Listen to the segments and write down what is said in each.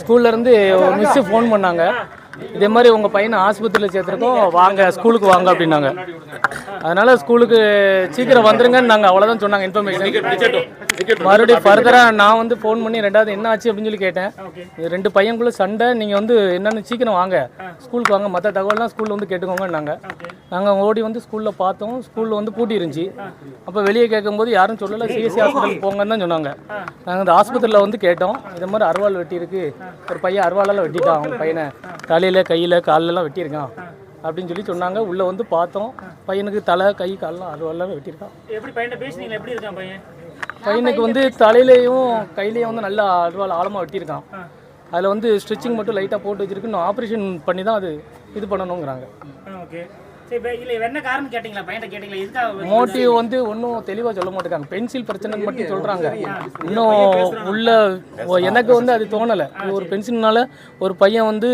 ஸ்கூல்லேருந்து மிஸ்ஸு ஒரு ஃபோன் பண்ணாங்க. இதே மாதிரி உங்கள் பையனை ஆஸ்பத்திரியில் சேர்த்துருக்கோம் வாங்க ஸ்கூலுக்கு வாங்க அப்படின்னாங்க. அதனால் ஸ்கூலுக்கு சீக்கிரம் வந்துருங்கன்னு நாங்கள் அவ்வளோதான் சொன்னாங்க இன்ஃபர்மேஷன் மறுபடியும் ஃபர்தராக நான் வந்து ஃபோன் பண்ணி ரெண்டாவது என்ன ஆச்சு அப்படின்னு சொல்லி கேட்டேன். இது ரெண்டு பையனுக்குள்ள சண்டை நீங்கள் வந்து என்னென்னு சீக்கிரம் வாங்க. ஸ்கூலுக்கு வாங்க மற்ற தகவல்லாம் ஸ்கூலில் வந்து கேட்டுக்கோங்கன்னாங்க. நாங்கள் ஓடி வந்து ஸ்கூலில் பார்த்தோம் ஸ்கூலில் வந்து பூட்டி இருந்துச்சு. அப்போ வெளியே கேட்கும்போது யாரும் சொல்லலை சிஎஸ்சி ஹாஸ்பிட்டல் போங்கன்னு தான் சொன்னாங்க. நாங்கள் அந்த ஆஸ்பத்திரியில் வந்து கேட்டோம். இது மாதிரி அருவாள் வெட்டி இருக்கு ஒரு பையன் அருவாளால் வெட்டிட்டான் அவங்க பையனை. தலையில் கையில் கால்லெல்லாம் வெட்டியிருக்கான். அப்படின்னு சொல்லி சொன்னாங்க. உள்ளே வந்து பார்த்தோம். பையனுக்கு தலை கை கால்லாம் அருவாலாம் வெட்டியிருக்கான். எப்படி பையன் பேசுனீங்களா? எப்படி இருக்கான் பையன்? பையனுக்கு வந்து தலையிலையும் கையிலையும் வந்து நல்லா அருவாள் ஆழமாக வெட்டியிருக்கான். அதில் வந்து ஸ்டிச்சிங் மட்டும் லைட்டாக போட்டு வச்சிருக்கு இன்னும் ஆப்ரேஷன் பண்ணி தான் அது இது பண்ணணுங்கிறாங்க ஓகே. சரி இப்போ இல்லை என்ன காரணம் கேட்டிங்களா? பையன்கிட்ட கேட்டிங்களா? எதுக்காக மோட்டிவ் வந்து ஒன்றும் தெளிவாக சொல்ல மாட்டேங்காங்க பென்சில் பிரச்சனைன்னு மட்டும் சொல்கிறாங்க இன்னும் உள்ள எனக்கு வந்து அது தோணலை. ஒரு பென்சில்னால ஒரு பையன் வந்து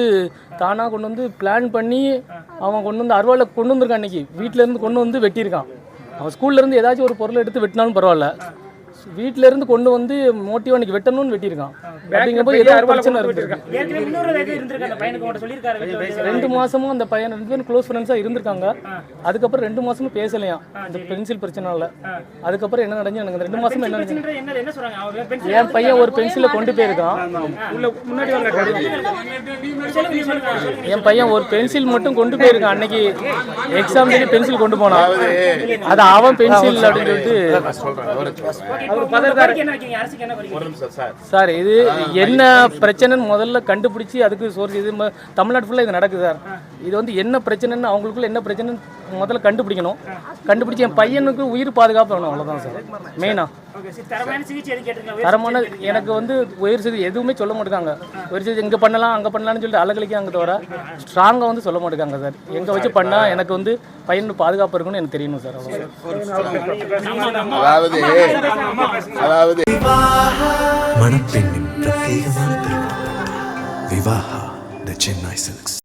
தானாக கொண்டு வந்து பிளான் பண்ணி அவன் கொண்டு வந்து அருவாளை கொண்டு வந்திருக்கான் இன்னைக்கு. வீட்ல இருந்து கொண்டு வந்து வெட்டியிருக்கான். அவன் ஸ்கூல்ல இருந்து ஏதாச்சும் ஒரு பொருளை எடுத்து வெட்டினாலும் பரவாயில்ல. வீட்ல இருந்து கொண்டு வந்து மோட்டிவ் அன்னைக்கு வெட்டணும்னு வெட்டியிருக்கான். அப்படிங்கிறப்போ ஏதோ ஒரு பிரச்சனை இருந்திருக்கு. அந்த. ரெண்டு மாசமும் அந்த பையன் ரெண்டு பேரும் க்ளோஸ் ஃப்ரெண்ட்ஸாக இருந்திருக்காங்க. அதுக்கப்புறம் ரெண்டு மாசமும் பேசலையாம். இந்த பென்சில் பிரச்சனால அதுக்கப்புறம் என்ன நடந்துச்சு எனக்கு இந்த ரெண்டு மாசமும் என்ன நடந்துச்சு? பிரச்சனைன்றது என்ன என்ன சொல்றாங்க? அவன் பென்சில் என் பையன் ஒரு பென்சிலை கொண்டு போயிருக்கான். என் பையன் ஒரு பென்சில் மட்டும் கொண்டு போயிருக்கான். அன்னைக்கு எக்ஸாம் பென்சில் கொண்டு போனான். அது அவன் பென்சில் அப்படின்னு சொல்லிட்டு சார். இது என்ன பிரச்சனைன்னு முதல்ல கண்டுபிடிச்சி அதுக்கு சோர்ஸ் இது தமிழ்நாடு ஃபுல்லாக இது நடக்குது சார். இது வந்து என்ன பிரச்சனைன்னு அவங்களுக்குள்ள என்ன பிரச்சனைன்னு முதல்ல கண்டுபிடிக்கணும். கண்டுபிடிச்சி என் பையனுக்கு உயிர் பாதுகாப்பு வேணும் அவ்வளோதான் சார். மெயினாக ஓகே சரி தரமான சிகிச்சை எனக்கு வந்து உயிர் செய்தி எதுவுமே சொல்ல மாட்டேங்காங்க உயிர் செய்தி இங்கே பண்ணலாம் அங்கே பண்ணலாம்னு சொல்லிட்டு அலகலிக்க அங்கே தவிர ஸ்ட்ராங்காக வந்து சொல்ல மாட்டேங்காங்க சார். எங்கே வச்சு பண்ணால் எனக்கு வந்து பையனுக்கு பாதுகாப்பு இருக்குன்னு எனக்கு தெரியணும் சார் அவ்வளோ அதாவது அதாவது. மணப்பெண்ணின் பிரத்யேகமான திருமணம் விவாஹா த சென்னை சில்க்ஸ்